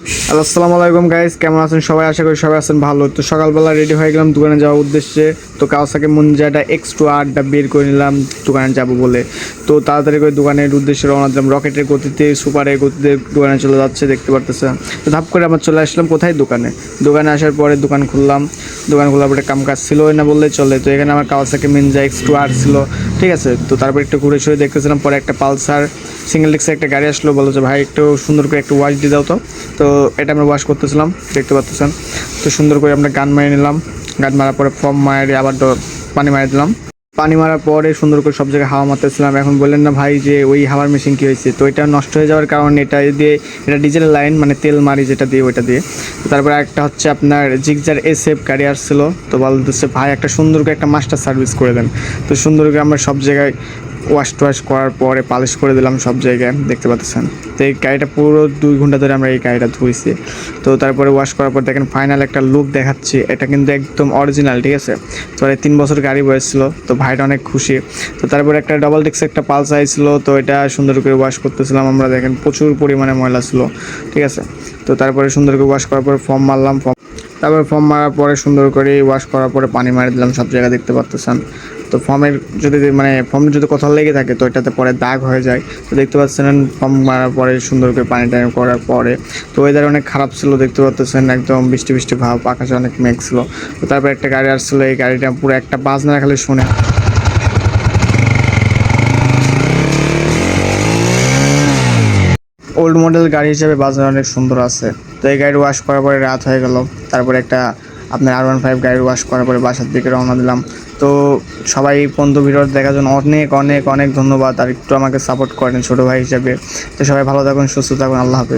আসসালামু আলাইকুম গাইস কেমন আছেন সবাই? আশা করি সবাই আছেন ভালো। তো সকালবেলা রেডি হয়ে গেলাম দোকানে যাওয়ার উদ্দেশ্যে। তো কাউসাকে মুঞ্জাটা এক্স টু আটটা বের করে নিলাম, দোকানে যাব বলে। তো তাড়াতাড়ি করে দোকানের উদ্দেশ্যে রওনা দিলাম। রকেটের গতিতে, সুপারের গতিতে দোকানে চলে যাচ্ছে, দেখতে পারতেছে তো ধাপ করে আমার চলে আসলাম কোথায়? দোকানে। দোকানে আসার পরে দোকান খুললাম। দোকান খোলার কাম কাজ ছিল না বললে চলে। তো এখানে আমার কাওয়াসাকি মিনজা এক্স টু আর ছিল, ঠিক আছে? তো তারপর একটু ঘুরে সরে দেখতেছিলাম, পরে একটা পালসার সিঙ্গেল ডিক্সে একটা গাড়ি আসলো বলো যে, ভাই, একটু সুন্দর করে একটু ওয়াশ দিয়ে দাও তো। তো এটা আমরা ওয়াশ করতেছিলাম, দেখতে পাচ্ছেন তো সুন্দর করে আমরা গান মারিয়ে নিলাম। গান মারার পরে ফর্ম মারি আবার পানি মারিয়ে দিলাম। পানি মারার পরে সুন্দর করে সব জায়গায় হাওয়া মারতেছিলাম। এখন বললেন না ভাই যে ওই হাওয়ার মেশিন কী হয়েছে? তো এটা নষ্ট হয়ে যাওয়ার কারণে এটা দিয়ে, এটা ডিজেল লাইন মানে তেল মারি যেটা দিয়ে, ওইটা দিয়ে। তারপরে একটা হচ্ছে আপনার জিগজার এস এফ গাড়ি আসছিল। তো বলতেছে, ভাই, একটা সুন্দর করে একটা মাস্টার সার্ভিস করে দেন। তো সুন্দর করে আমরা সব জায়গায় ওয়াশ টোয়াশ করার পরে পালিশ করে দিলাম সব জায়গায়, দেখতে পাচ্ছেন। তো এই গাড়িটা পুরো দুই ঘণ্টা ধরে আমরা এই গাড়িটা ধুইছি। তো তারপরে ওয়াশ করার পর দেখেন ফাইনাল একটা লুক দেখাচ্ছি। এটা কিন্তু একদম অরিজিনাল ঠিক আছে? তো তিন বছর গাড়ি বয়সছিল তো ভাইটা অনেক খুশি। তো তারপরে একটা ডবল ডিক্স একটা পালস আইছিল, তো এটা সুন্দর করে ওয়াশ করতেছিলাম। আমরা দেখেন প্রচুর পরিমাণে ময়লা ছিল, ঠিক আছে? তো তারপরে সুন্দর করে ওয়াশ করার পর ফর্ম মারলাম ফর্ম তারপর ফর্ম মারার পরে সুন্দর করে ওয়াশ করার পরে পানি মারি দিলাম, সব জায়গায় দেখতে পাচ্ছেন তো ফর্মের যদি মানে ফর্ম যদি কোথাও লেগে থাকে, তো এটাতে পরে দাগ হয়ে যায়। তো দেখতে পাচ্ছেন ফর্ম মারার পরে সুন্দর করে পানি টানি করার পরে। তো ওয়েদার অনেক খারাপ ছিল, দেখতে পাচ্ছেন, একদম বৃষ্টি বৃষ্টি ভাব, আকাশে অনেক মেঘ ছিল। তো তারপর একটা গাড়ি আসছিল, এই গাড়িটা পুরো একটা বাজনা খালি শুনে। ওল্ড মডেল গাড়ি হিসেবে বাজার অনেক সুন্দর আছে। তো এই গাড়ি ওয়াশ করার পরে রাত হয়ে গেল। তারপরে একটা আপনার আর ওয়ান ফাইভ গাড়ি ওয়াশ করার পরে বাসার দিকে রওনা দিলাম। তো সবাই বন্ধু ভিডিও দেখার জন্য অনেক অনেক অনেক ধন্যবাদ। আর একটু আমাকে সাপোর্ট করেন ছোটো ভাই হিসাবে। তো সবাই ভালো থাকুন, সুস্থ থাকুন। আল্লাহ হাফেজ।